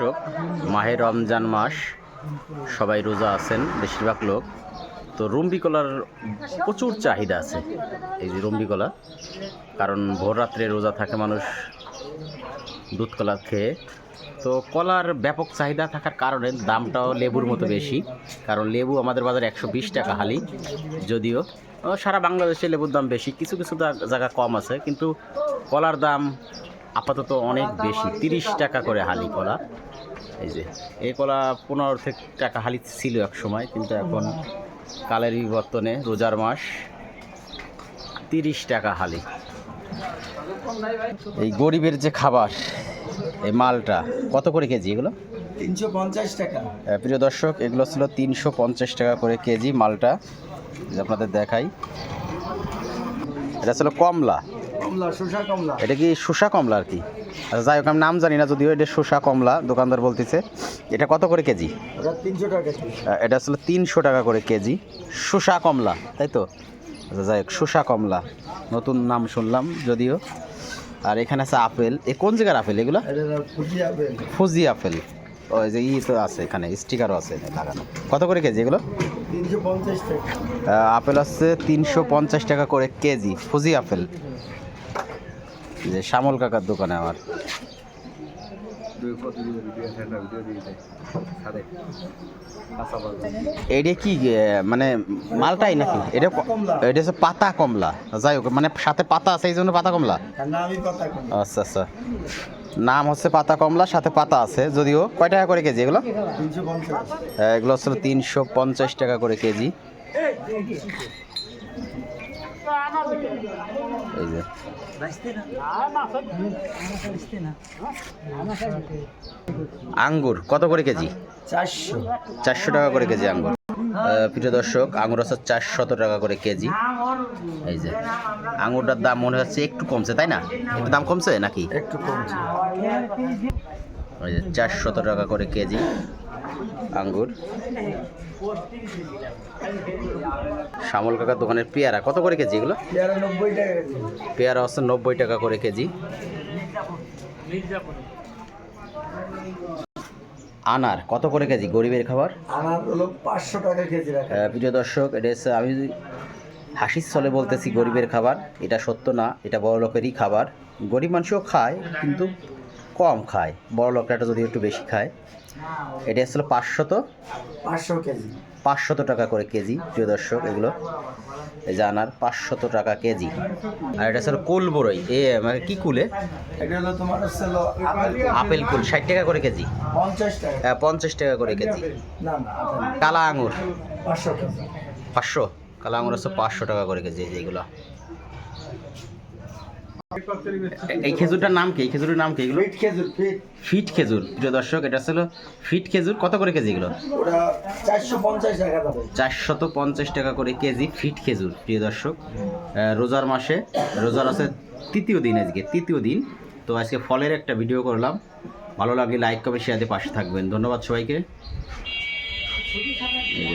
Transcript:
দর্শক, মাহে রমজান মাস, সবাই রোজা আছেন, বেশিরভাগ লোক। তো রুম্বি কলার প্রচুর চাহিদা আছে, এই যে রুম্বি কলা। কারণ ভোর রাত্রে রোজা থাকে মানুষ, দুধ কলা খেয়ে। তো কলার ব্যাপক চাহিদা থাকার কারণে দামটাও লেবুর মতো বেশি। কারণ লেবু আমাদের বাজারে একশো বিশ টাকা হালি, যদিও, সারা বাংলাদেশে লেবুর দাম বেশি। কিছু কিছু জায়গা কম আছে, কিন্তু কলার দাম আপাতত অনেক বেশি তিরিশ টাকা করে হালি কলা। এই যে এই কলা পনেরো থেকে টাকা হালি ছিল এক সময় কিন্তু এখন কালের বিবর্তনে রোজার মাস তিরিশ টাকা হালি। এই গরিবের যে খাবার এই মালটা কত করে কেজি এগুলো? তিনশো পঞ্চাশ টাকা। প্রিয় দর্শক এগুলো ছিল তিনশো পঞ্চাশ টাকা করে কেজি মালটা। যে আপনাদের দেখাই। এটা ছিল কমলা। এটা কি শসা কমলা আর কি? আচ্ছা যাই হোক আমি নাম জানি না যদিও এটা শসা কমলা দোকানদার বলতেছে। এটা কত করে কেজি? তিনশো টাকা কেজি। এটা আসলে তিনশো টাকা করে কেজি। শসা কমলা তাই তো? আচ্ছা যাই হোক শসা কমলা। নতুন নাম শুনলাম যদিও। আর এখানে আছে আপেল। এ কোন জায়গার আপেল এগুলো? Fuji apple. ওই যে ই তো আছে এখানে স্টিকারও আছে লাগানো। কত করে কেজি এগুলো? আপেল আছে তিনশো পঞ্চাশ টাকা করে কেজি ফুজি আপেল। যে শ্যামল কাকার দোকানে আমার। এটা কি মানে মালটাই নাকি? এটা এটা হচ্ছে পাতা কমলা। যাই হোক মানে সাথে পাতা আছে, এই জন্য পাতা কমলা? আচ্ছা আচ্ছা। নাম হচ্ছে পাতা কমলা, সাথে পাতা আছে। যদিও, কয় টাকা করে কেজি এগুলো? এগুলো হচ্ছে তিনশো পঞ্চাশ টাকা করে কেজি। এই যে। আঙ্গুর কত করে কেজি? চারশো। চারশো টাকা করে কেজি আঙ্গুর। প্রিয় দর্শক আঙ্গুর হচ্ছে চারশত টাকা করে কেজি। এই যে আঙ্গুরটার দাম মনে হচ্ছে একটু কমছে তাই না? একটু দাম কমছে নাকি? একটু কমছে। ওই যে চারশত টাকা করে কেজি। আঙ্গুর। শ্যামল কাকার দোকানের পেয়ারা কত করে কেজি এগুলো? পেয়ারা হচ্ছে নব্বই টাকা করে কেজি। আনার কত করে কেজি? গরিবের খাবার? আনার হলো পাঁচশো টাকা কেজি প্রিয় দর্শক এটা হচ্ছে আমি হাসির ছলে বলতেছি গরিবের খাবার এটা সত্য না এটা বড় লোকেরই খাবার। গরিব মানুষও খায় কিন্তু কম খায় বড় লোকটা যদি একটু বেশি খায়। এটা আসলে পাঁচশত। পাঁচশো কেজি। পাঁচশত টাকা করে কেজি প্রিয় দর্শক এগুলো। এই যে আনার পাঁচশত টাকা কেজি। আর এটা আসলে কুল বড়ই এ মানে কি কুলে এটা হচ্ছে আপেল কুল। ষাট টাকা করে কেজি। হ্যাঁ পঞ্চাশ টাকা করে কেজি। কালা। আঙুর পাঁচশো কালা আঙুর হচ্ছে পাঁচশো টাকা করে কেজি এই যে এগুলো। এ- এই খেজুরটার নাম কি? এই খেজুরের নাম কি এগুলো? ফিট খেজুর ফিট। ফিট খেজুর। প্রিয় দর্শক এটা ছিল ফিট খেজুর। কত করে কেজি এগুলো? চারশত পঞ্চাশ টাকা করে কেজি ফিট খেজুর প্রিয় দর্শক। রোজার মাসে রোজার আছে তৃতীয় দিন আজকে তৃতীয় দিন। তো আজকে ফলের একটা ভিডিও করলাম। ভালো লাগলে লাইক কমেন্ট শেয়ার দিয়ে পাশে থাকবেন। ধন্যবাদ সবাইকে। এই।